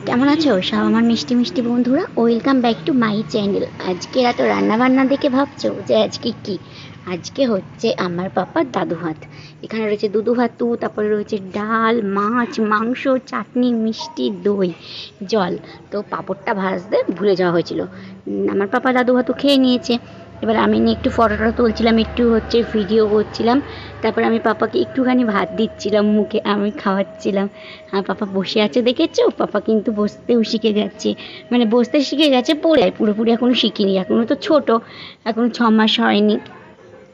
কেমন আছো? সব আমার মিষ্টি মিষ্টি বন্ধুরা welcome back to my channel আজকে এত রান্না বান্না দেখে ভাবছ যে আজকে কি? আজকে হচ্ছে আমার পাপার দাদু ভাত। এখানে রয়েছে দুধু ভাতু তারপরে রয়েছে ডাল, মাছ, মাংস, চাটনি, মিষ্টি, দই, জল। তো পাঁপড়টা ভাজতে ভুলে যাওয়া হয়েছিল। আমার পাপা দাদু ভাতু খেয়ে নিয়েছে। এবার আমি নিয়ে একটু ফটো টটো তুলছিলাম, একটু হচ্ছে ভিডিও করছিলাম। তারপর আমি পাপাকে একটুখানি ভাত দিচ্ছিলাম, মুখে আমি খাওয়াচ্ছিলাম। আর পাপা বসে আছে দেখেছ? পাপা কিন্তু বসতেও শিখে গেছে মানে বসতে শিখে গেছে পড়ে, পুরোপুরি এখনও শিখিনি। এখনও তো ছোট এখনও ছ মাস হয়নি।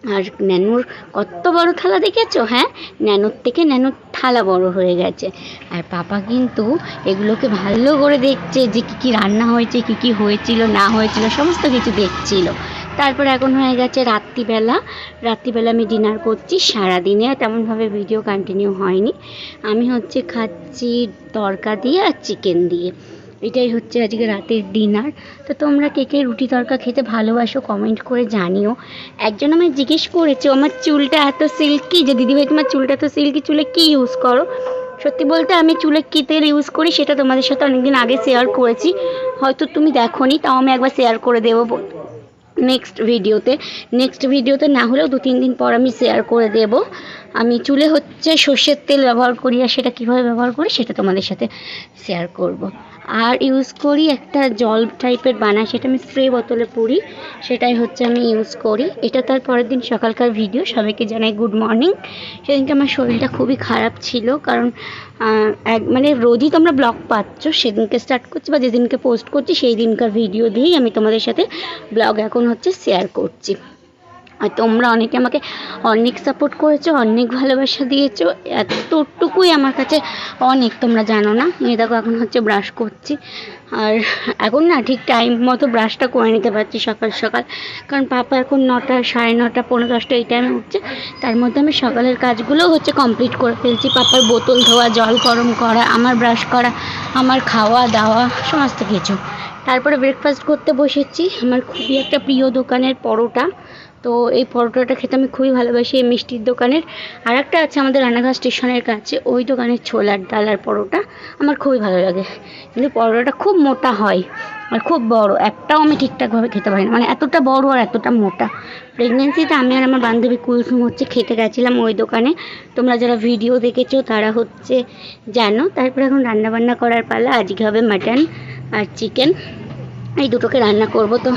আর ন্যানোর কত বড় থালা দেখেছ হ্যাঁ? ন্যানোর থেকে ন্যানোর থালা বড় হয়ে গেছে। আর পাপা কিন্তু এগুলোকে ভালো করে দেখছে যে কী কী রান্না হয়েছে, কী কী হয়েছিল, না হয়েছিল, সমস্ত কিছু দেখছিল। তারপর এখন হয়ে গেছে রাত্রিবেলা। রাত্রিবেলা আমি ডিনার করছি, সারাদিনে তেমনভাবে ভিডিও কন্টিনিউ হয়নি। আমি হচ্ছে খাচ্ছি তরকা দিয়ে আর চিকেন দিয়ে। এটাই হচ্ছে আজকে রাতের ডিনার তো তোমরা কে কে রুটি তরকা খেতে ভালোবাসো কমেন্ট করে জানিও। একজন আমায় জিজ্ঞেস করেছে, আমার চুলটা এত সিল্কি যে, দিদিভাই, তোমার চুলটা এত সিল্কি চুলে কি ইউজ করো? সত্যি বলতে, আমি চুলে কী তেল ইউজ করি সেটা তোমাদের সাথে অনেকদিন আগে শেয়ার করেছি। হয়তো তুমি দেখোনি, তাও আমি একবার শেয়ার করে দেবো নেক্সট ভিডিওতে নেক্সট ভিডিওতে না হলেও দু তিন দিন পর আমি শেয়ার করে দেব। আমি চুলে হচ্ছে সর্ষের তেল ব্যবহার করি আর সেটা কীভাবে ব্যবহার করি সেটা তোমাদের সাথে শেয়ার করব। আর ইউজ করি একটা জল টাইপের বানায় সেটা আমি স্প্রে বোতলে পুরি, সেটাই হচ্ছে আমি ইউজ করি। এটা তার পরের দিন সকালকার ভিডিও সবাইকে জানাই গুড মর্নিং সেদিনকে আমার শরীরটা খুবই খারাপ ছিল কারণ এক মানে রোজই তোমরা ব্লগ পাচ্ছ, সেদিনকে স্টার্ট করছি বা যেদিনকে পোস্ট করছি সেই দিনকার ভিডিও দিয়েই আমি তোমাদের সাথে ব্লগ এখন হচ্ছে শেয়ার করছি। আর তোমরা অনেকে আমাকে অনেক সাপোর্ট করেছ, অনেক ভালোবাসা দিয়েছ, এতটুকুই আমার কাছে অনেক, তোমরা জানো না? এই দেখো, এখন হচ্ছে ব্রাশ করছি। আর এখন না ঠিক টাইম মতো ব্রাশটা করে নিতে পারছি সকাল সকাল। কারণ পাপা এখন নটা, সাড়ে নটা পনেরো দশটা এই টাইমে উঠছে। তার মধ্যে আমি সকালের কাজগুলো হচ্ছে কমপ্লিট করে ফেলছি। পাপার বোতল ধোয়া, জল গরম করা, আমার ব্রাশ করা, আমার খাওয়া, দাওয়া, সমস্ত কিছু। তারপরে ব্রেকফাস্ট করতে বসেছি। আমার খুবই একটা প্রিয় দোকানের পরোটা। তো এই পরোটাটা খেতে আমি খুবই ভালোবাসি, এই মিষ্টির দোকানের। আর একটা আছে আমাদের রানাঘাট স্টেশনের কাছে, ওই দোকানের ছোলার ডাল আর পরোটা। আমার খুবই ভালো লাগে। কিন্তু পরোটাটা খুব মোটা হয় আর খুব বড়। একটাও আমি ঠিকঠাকভাবে খেতে পারি না। মানে এতটা বড় আর এতটা মোটা। প্রেগনেন্সিতে আমি আর আমার বান্ধবী কুলসুম হচ্ছে খেতে গেছিলাম ওই দোকানে। তোমরা যারা ভিডিও দেখেছ, তারা হচ্ছে জানো। তারপরে এখন রান্নাবান্না করার পালা। আজকে হবে মাটন আর চিকেন। এই দুটোকে রান্না করব। তো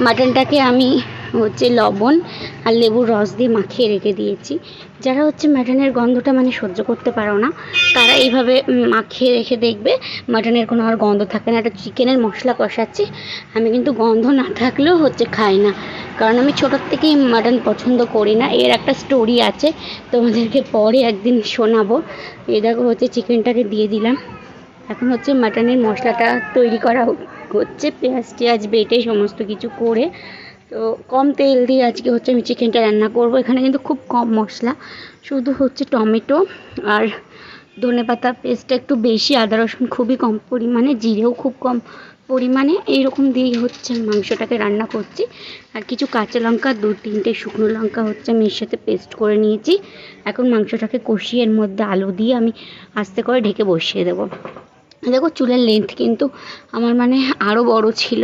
মাটনটাকে আমি হচ্ছে লবণ আর লেবুর রস দিয়ে মাখিয়ে রেখে দিয়েছি। যারা হচ্ছে মাটনের গন্ধটা মানে সহ্য করতে পারো না, তারা এইভাবে মাখিয়ে রেখে দেখবে মাটনের কোনো আর গন্ধ থাকে না। একটা চিকেনের মশলা কষাচ্ছি, আমি কিন্তু গন্ধ না থাকলেও হচ্ছে খাই না। কারণ আমি ছোটোর থেকেই মাটন পছন্দ করি না। এর একটা স্টোরি আছে, তোমাদেরকে পরে একদিন শোনাবো। এ দেখো হচ্ছে চিকেনটাকে দিয়ে দিলাম। এখন হচ্ছে মাটনের মশলাটা তৈরি করা হচ্ছে, পেঁয়াজ টেয়াজ বেটে সমস্ত কিছু করে তো কম তেল দিয়ে আজকে হচ্ছে আমি চিকেনটা রান্না করব। এখানে কিন্তু খুব কম মশলা। শুধু হচ্ছে টমেটো আর ধনেপাতা পেস্টটা একটু বেশি, আদা রসুন খুবই কম পরিমাণে, জিরেও খুব কম পরিমাণে। এইরকম দিয়েই হচ্ছে আমি মাংসটাকে রান্না করছি। আর কিছু কাঁচা লঙ্কা, দু তিনটে শুকনো লঙ্কা হচ্ছে আমি এর সাথে পেস্ট করে নিয়েছি। এখন মাংসটাকে কষিয়ে এর মধ্যে আলু দিয়ে আমি আস্তে করে ঢেকে বসিয়ে দেবো। দেখো চুলের লেন্থ কিন্তু আমার মানে আরও বড় ছিল।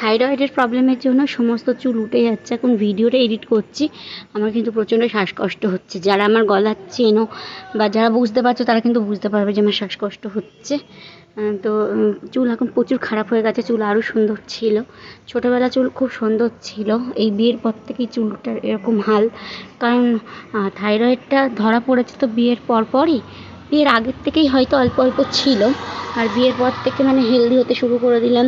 থাইরয়েডের প্রবলেমের জন্য সমস্ত চুল উঠে যাচ্ছে। এখন ভিডিওটা এডিট করছি। আমার কিন্তু প্রচণ্ড শ্বাসকষ্ট হচ্ছে। যারা আমার গলার চেনো বা যারা বুঝতে পারছ, তারা কিন্তু বুঝতে পারবে যে আমার শ্বাসকষ্ট হচ্ছে। তো চুল এখন প্রচুর খারাপ হয়ে গেছে। চুল আরও সুন্দর ছিল। ছোটোবেলা চুল খুব সুন্দর ছিল। এই বিয়ের পর থেকেই চুলটার এরকম হাল। কারণ থাইরয়েডটা ধরা পড়েছে তো বিয়ের পর পরই। বিয়ের আগের থেকেই হয়তো অল্প অল্প ছিল। আর বিয়ের পর থেকে মানে হেলদি হতে শুরু করে দিলাম।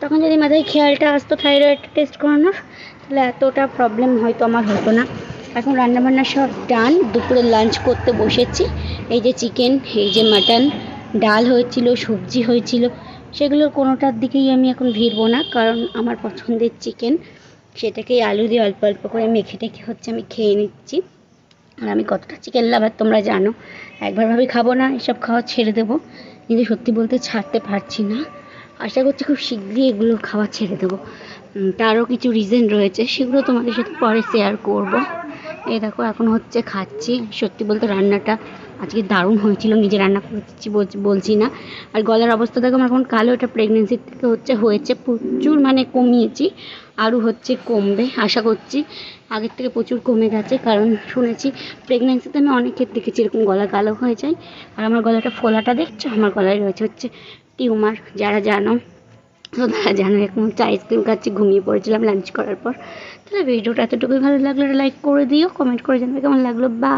তখন যদি মাথায় খেয়ালটা আসতো থাইরয়েড টেস্ট করানোর, তাহলে এতটা প্রবলেম হয়তো আমার হতো না। এখন রান্নাবান্না সব ডান দুপুরে লাঞ্চ করতে বসেছি। এই যে চিকেন এই যে মাটন ডাল হয়েছিল, সবজি হয়েছিল সেগুলোর কোনোটার দিকেই আমি এখন ভিড়বো না, কারণ আমার পছন্দের চিকেন সেটাকেই আলু দিয়ে অল্প অল্প করে মেখে টেখে হচ্ছে আমি খেয়ে নিচ্ছি। আর আমি কতটা চিকেন লাভার তোমরা জানো। একবার ভাবে খাব না, এসব খাওয়া ছেড়ে দেবো। কিন্তু সত্যি বলতে ছাড়তে পারছি না। আশা করছি খুব শীঘ্রই এগুলো খাওয়া ছেড়ে দেবো। তারও কিছু রিজন রয়েছে, সেগুলো তোমাদের সাথে পরে শেয়ার করব। এই দেখো, এখন হচ্ছে খাচ্ছি। সত্যি বলতে রান্নাটা আজকে দারুণ হয়েছিল, নিজে রান্না করছি বলছি- না। আর গলার অবস্থা দেখো, আমার এখন কালো, এটা প্রেগনেন্সির থেকে হচ্ছে হয়েছে প্রচুর মানে কমিয়েছি। আরও হচ্ছে কমবে, আশা করছি। আগের থেকে প্রচুর কমে গেছে, কারণ শুনেছি প্রেগনেন্সিতে আমি অনেকের দেখেছি এরকম গলা কালো হয়ে যায়। আর আমার গলাটা ফোলাটা দেখছ? আমার গলায় রয়েছে হচ্ছে টিউমার, যারা জানো। তো তারা যেন এখন হচ্ছে আইসক্রিম খাচ্ছি, ঘুমিয়ে পড়েছিলাম লাঞ্চ করার পর। তাহলে ভিডিওটা এতটুকুই ভালো লাগলে লাইক করে দিও কমেন্ট করে জানাবে কেমন লাগল বা